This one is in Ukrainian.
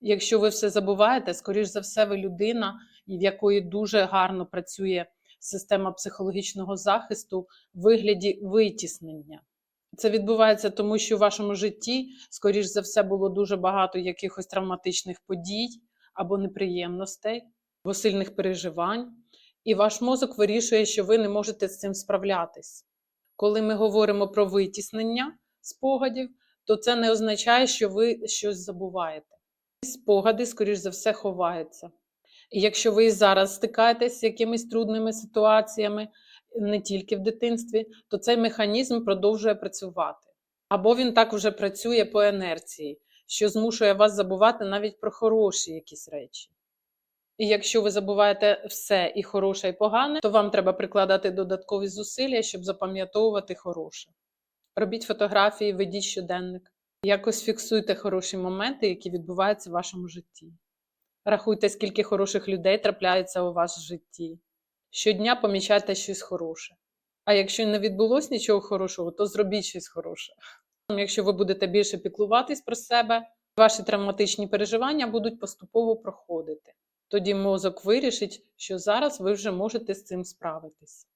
Якщо ви все забуваєте, скоріш за все, ви людина, в якої дуже гарно працює система психологічного захисту в вигляді витіснення. Це відбувається тому, що в вашому житті, скоріш за все, було дуже багато якихось травматичних подій або неприємностей, або сильних переживань, і ваш мозок вирішує, що ви не можете з цим справлятись. Коли ми говоримо про витіснення спогадів, то це не означає, що ви щось забуваєте. Спогади, скоріш за все, ховаються. І якщо ви і зараз стикаєтесь з якимись трудними ситуаціями, не тільки в дитинстві, то цей механізм продовжує працювати. Або він так вже працює по інерції, що змушує вас забувати навіть про хороші якісь речі. І якщо ви забуваєте все і хороше, і погане, то вам треба прикладати додаткові зусилля, щоб запам'ятовувати хороше. Робіть фотографії, ведіть щоденник. Якось фіксуйте хороші моменти, які відбуваються в вашому житті. Рахуйте, скільки хороших людей трапляється у вас в житті. Щодня помічайте щось хороше. А якщо не відбулось нічого хорошого, то зробіть щось хороше. Якщо ви будете більше піклуватись про себе, ваші травматичні переживання будуть поступово проходити. Тоді мозок вирішить, що зараз ви вже можете з цим справитись.